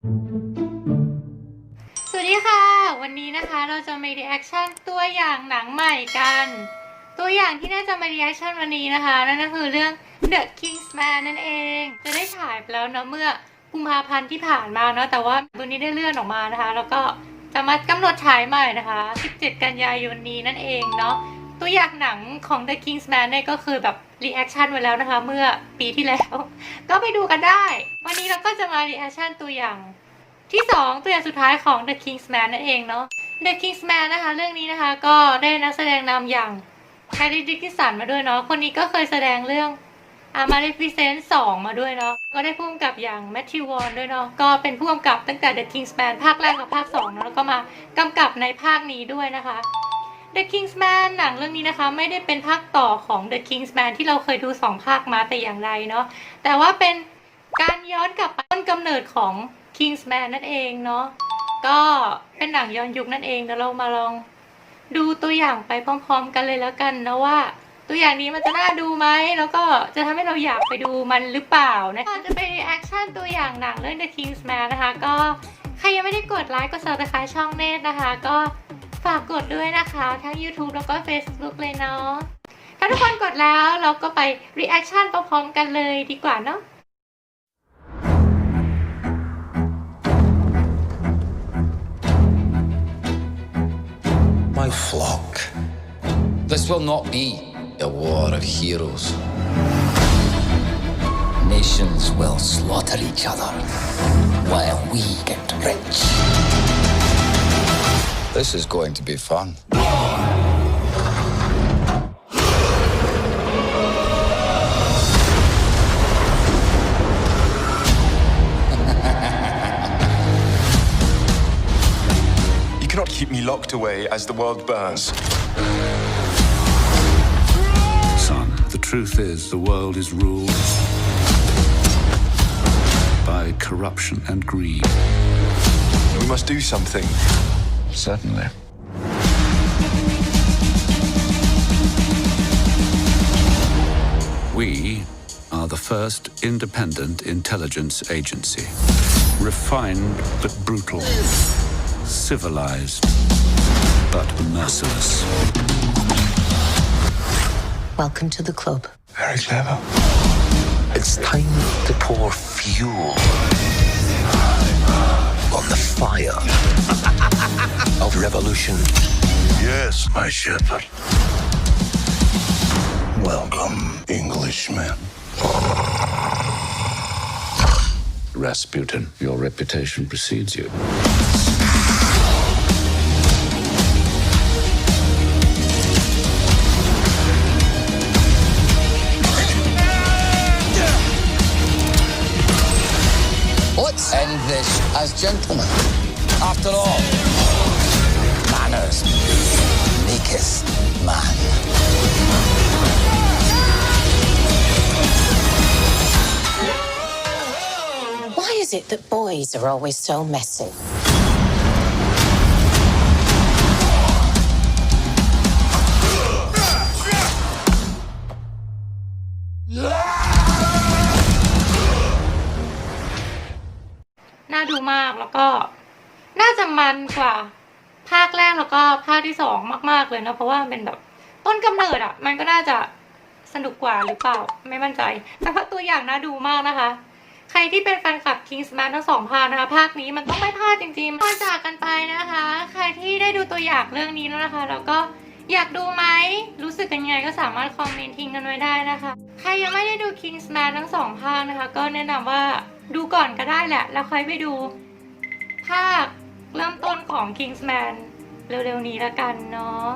สวัสดีค่ะ วันนี้นะคะเราจะมา reaction ตัวอย่างหนังใหม่กัน ตัวอย่างที่น่าจะมา reaction วันนี้นะคะ นั่นก็คือเรื่อง The Kingsman นั่นเอง จะได้ฉายไปแล้วเนาะเมื่อกุมภาพันธ์ที่ผ่านมาเนาะแต่ว่าวันนี้ได้เลื่อนออกมานะคะ แล้วก็จะมากำหนดฉายใหม่นะคะ 17 กันยายนนี้นั่นเองเนาะ ตัวอย่างหนังของ The Kingsman เนี่ยก็คือแบบ reaction ไว้แล้วนะคะ เมื่อปีที่แล้ว ก็ไปดูกันได้ วันนี้เราก็จะมา reaction ตัวอย่างที่ 2 ตัวอย่างสุดท้ายของ The Kingsman นั่นเองเนาะ The Kingsman นะคะ เรื่องนี้นะคะก็ได้นักแสดงนำอย่างแฮร์รี่ดิกิสันมาด้วยเนาะคนนี้ก็เคยแสดงเรื่องอามา e ฟิเซนต์สองมาด้วยเนาะก็ได้ผู้กำกับอย่างแมทธิววอนด้วยเนาะก็เป็นผู้กำกับตั้งแต่ The Kingsman ภาคแรกกับภาค2เนอะแล้วก็มากำกับในภาคนี้ด้วยนะคะ The Kingsman หนังเรื่องนี้นะคะ ไม่ได้เป็นภาคต่อของ The Kingsman ที่เราเคยดูสองภาคมาแต่อย่างใดเนาะแต่ว่าเป็นการย้อนกลับไปต้นกำเนิดของ Kingsman นั่นเองเนาะก็เป็นหนังย้อนยุคนั่นเองเดี๋ยวเรามาลองดูตัวอย่างไปพร้อม ๆ กันเลยแล้วกันนะว่า ตัวอย่างนี้มันจะน่าดูไหมแล้วก็จะทำให้เราอยากไปดูมันหรือเปล่านะก็จะเป็นแอคชั่นตัวอย่างหนังเรื่อง The Kingsman นะคะ ก็ใครยังไม่ได้กดไลค์กด subscribe ช่องเนตนะคะ ก็ ฝากกดด้วยนะคะ ทั้ง YouTube แล้วก็ Facebook เลยเนาะ ถ้าทุกคนกดแล้วเราก็ไป reaction พร้อมๆกันเลยดีกว่าเนาะ My flock. This will not be a war of heroes. Nations will slaughter each other while we get rich. This is going to be fun. You cannot keep me locked away as the world burns. Son, the truth is the world is ruled by corruption and greed. We must do something. Certainly. We are the first independent intelligence agency. Refined but brutal. Civilized but merciless. Welcome to the club. Very clever. It's time to pour fuel on the fire of revolution. Yes, my shepherd. Welcome, Englishman. Rasputin, your reputation precedes you. Let's end this as gentlemen. After all, manners maketh man. Why is it that boys are always so messy? น่าดูมากแล้วก็ น่าจะมันกว่า ภาคแรกแล้วก็ภาคที่สองมาก ๆ เลยนะเพราะว่าเป็นแบบต้นกำเนิดอะ มันก็น่าจะสนุกกว่าหรือเปล่าไม่มั่นใจ แต่ว่าตัวอย่างน่าดูมากนะคะ ใครที่เป็นแฟนคลับ Kingsman ทั้งสองภาคนะคะ ภาคนี้มันต้องไม่พลาดจริงๆก่อนจากกันไปนะคะ ใครที่ได้ดูตัวอย่างเรื่องนี้แล้วนะคะ แล้วก็อยากดูไหม รู้สึกกันยังไงก็สามารถคอมเมนต์ทิ้งกันไว้ได้นะคะ ใครยังไม่ได้ดู Kingsman ทั้งสองภาคนะคะ ก็แนะนำว่าดูก่อนก็ได้แหละ แล้วค่อยไปดูภาค เริ่มต้นของ Kingsman เร็วๆนี้ละกันเนาะ